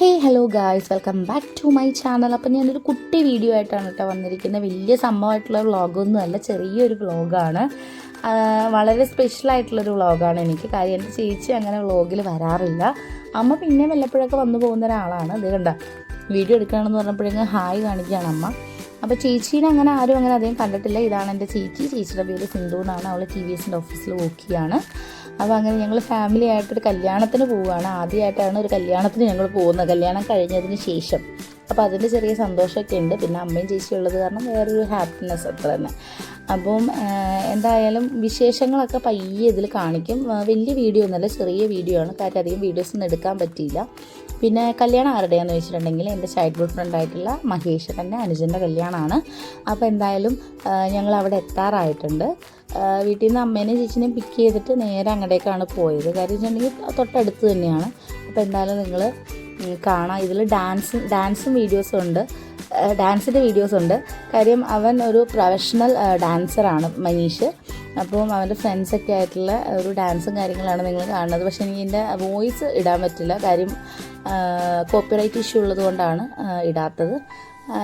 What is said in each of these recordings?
Hey hello guys welcome back to my channel അപ്പം ഞാനൊരു കുട്ടി വീഡിയോ ആയിട്ടാണ് കേട്ടോ വന്നിരിക്കുന്നത്. വലിയ സംഭവമായിട്ടുള്ള വ്ളോഗൊന്നും അല്ല ചെറിയൊരു വ്ളോഗാണ്. വളരെ സ്പെഷ്യൽ ആയിട്ടുള്ളൊരു വ്ളോഗാണ് എനിക്ക്. കാര്യം എന്റെ ചേച്ചി അങ്ങനെ വ്ളോഗിൽ വരാറില്ല. അമ്മ പിന്നെ വല്ലപ്പോഴൊക്കെ വന്നു പോകുന്ന ഒരാളാണ്. അത് കണ്ട വീഡിയോ എടുക്കുകയാണെന്ന് പറഞ്ഞപ്പോഴേക്കും ഹായ് കാണിക്കുകയാണ് അമ്മ. അപ്പോൾ ചേച്ചീനെ അങ്ങനെ ആരും അങ്ങനെ അധികം കണ്ടിട്ടില്ല. ഇതാണ് എന്റെ ചേച്ചി. ചേച്ചിയുടെ പേര് സിന്ധു എന്നാണ്. അവൾ ടി വി എസിന്റെ ഓഫീസിൽ വർക്ക് ചെയ്യാണ്. അപ്പോൾ അങ്ങനെ ഞങ്ങൾ ഫാമിലി ആയിട്ടൊരു കല്യാണത്തിന് പോവുകയാണ്. ആദ്യമായിട്ടാണ് ഒരു കല്യാണത്തിന് ഞങ്ങൾ പോകുന്നത്. കല്യാണം കഴിഞ്ഞതിന് ശേഷം. അപ്പോൾ അതിന്റെ ചെറിയ സന്തോഷമൊക്കെ ഉണ്ട്. പിന്നെ അമ്മയും ചേച്ചി ഉള്ളത് കാരണം വേറൊരു ഹാപ്പിനെസ് അത്ര തന്നെ. അപ്പം എന്തായാലും വിശേഷങ്ങളൊക്കെ പയ്യെ ഇതിൽ കാണിക്കും. വലിയ വീഡിയോ ഒന്നുമല്ല ചെറിയ വീഡിയോ ആണ്. കാര്യം അധികം വീഡിയോസ് ഒന്നും എടുക്കാൻ പറ്റിയില്ല. പിന്നെ കല്യാണം ആരുടെയാന്ന് വെച്ചിട്ടുണ്ടെങ്കിൽ എന്റെ ചൈൽഡ്ഹുഡ് ഫ്രണ്ടായിട്ടുള്ള മഹേഷ് തന്നെ അനുജന്റെ കല്യാണമാണ് അപ്പോൾ എന്തായാലും ഞങ്ങൾ അവിടെ എത്താറായിട്ടുണ്ട്. വീട്ടിൽ നിന്ന് അമ്മേനെയും ചേച്ചിനെയും പിക്ക് ചെയ്തിട്ട് നേരെ അങ്ങോട്ടേക്കാണ് പോയത്. കാര്യം വെച്ചിട്ടുണ്ടെങ്കിൽ തൊട്ടടുത്ത് തന്നെയാണ്. അപ്പോൾ എന്തായാലും നിങ്ങൾ കാണാം. ഇതിൽ ഡാൻസ് ഡാൻസും വീഡിയോസും ഉണ്ട്. ഡാൻസിന്റെ വീഡിയോസ് ഉണ്ട്. കാര്യം അവൻ ഒരു പ്രൊഫഷണൽ ഡാൻസറാണ് മനീഷ്. അപ്പം അവന്റെ ഫ്രണ്ട്സൊക്കെ ആയിട്ടുള്ള ഒരു ഡാൻസും കാര്യങ്ങളാണ് നിങ്ങൾ കാണുന്നത്. പക്ഷേ എനിക്ക് എന്റെ വോയിസ് ഇടാൻ പറ്റില്ല. കാര്യം കോപ്പിറൈറ്റ് ഇഷ്യൂ ഉള്ളത് കൊണ്ടാണ് ഇടാത്തത്.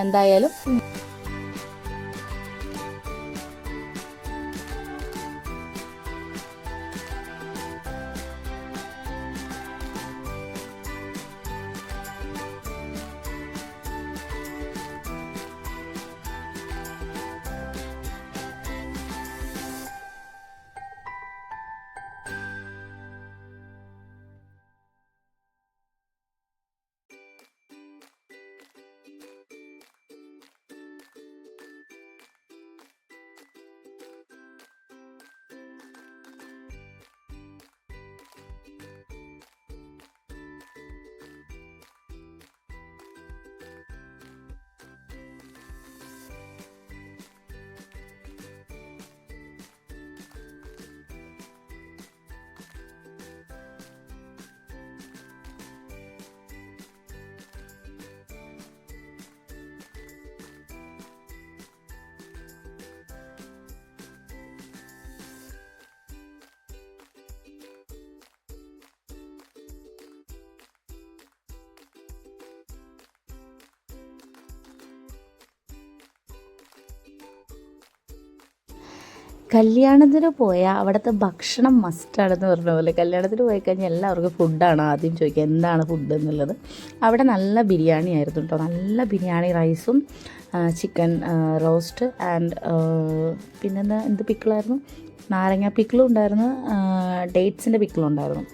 എന്തായാലും കല്യാണത്തിന് പോയാൽ അവിടുത്തെ ഭക്ഷണം മസ്റ്റാണെന്ന് പറഞ്ഞ പോലെ. കല്യാണത്തിന് പോയി കഴിഞ്ഞാൽ എല്ലാവർക്കും ഫുഡാണ് ആദ്യം ചോദിക്കുക എന്താണ് ഫുഡ് എന്നുള്ളത്. അവിടെ നല്ല ബിരിയാണി ആയിരുന്നു കേട്ടോ നല്ല ബിരിയാണി റൈസും ചിക്കൻ റോസ്റ്റ് ആൻഡ് പിന്നെന്താ എന്ത് പിക്കിളായിരുന്നു നാരങ്ങ പിക്കിളും ഉണ്ടായിരുന്നു ഡേറ്റ്സിന്റെ പിക്കിളും ഉണ്ടായിരുന്നു.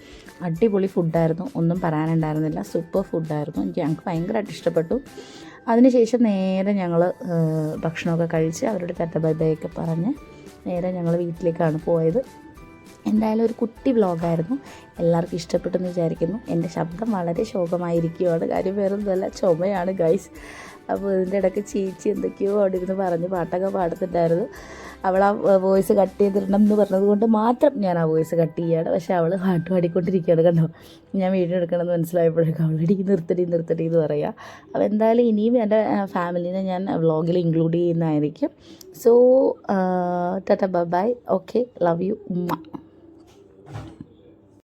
അടിപൊളി ഫുഡായിരുന്നു ഒന്നും പറയാനുണ്ടായിരുന്നില്ല. സൂപ്പർ ഫുഡായിരുന്നു ഞങ്ങൾക്ക് ഭയങ്കരമായിട്ട് ഇഷ്ടപ്പെട്ടു. അതിനുശേഷം നേരെ ഞങ്ങൾ ഭക്ഷണമൊക്കെ കഴിച്ച് അവരുടെ തെറ്റ ബൈ ബൈ ഒക്കെ പറഞ്ഞ് നേരെ ഞങ്ങൾ വീട്ടിലേക്കാണ് പോയത്. എന്തായാലും ഒരു കുട്ടി വ്ലോഗായിരുന്നു എല്ലാവർക്കും ഇഷ്ടപ്പെട്ടെന്ന് വിചാരിക്കുന്നു. എന്റെ ശബ്ദം വളരെ ശോകമായിരിക്കുകയാണ് കാര്യം വേറൊന്നുമല്ല ചുമയാണ് ഗൈസ് അപ്പോൾ ഇതിന്റെ ഇടയ്ക്ക് ചേച്ചി എന്തൊക്കെയോ അവിടെ ഇരുന്ന് പറഞ്ഞ് പാട്ടൊക്കെ പാടുന്നുണ്ടായിരുന്നു അവൾ ആ വോയിസ് കട്ട് ചെയ്തിടണം എന്ന് പറഞ്ഞതുകൊണ്ട് മാത്രം ഞാൻ ആ വോയിസ് കട്ട് ചെയ്യുകയാണ് പക്ഷേ അവൾ പാട്ട് പാടിക്കൊണ്ടിരിക്കുകയാണ് കണ്ടോ? ഞാൻ വീഡിയോ എടുക്കണമെന്ന് മനസ്സിലായപ്പോഴേക്കും അവളടി നിർത്തടി നിർത്തടി എന്ന് പറയുക അപ്പോൾ എന്തായാലും ഇനിയും എന്റെ ഫാമിലിനെ ഞാൻ വ്ളോഗിൽ ഇൻക്ലൂഡ് ചെയ്യുന്നതായിരിക്കും. So tata bye okay love you ഉമ്മ.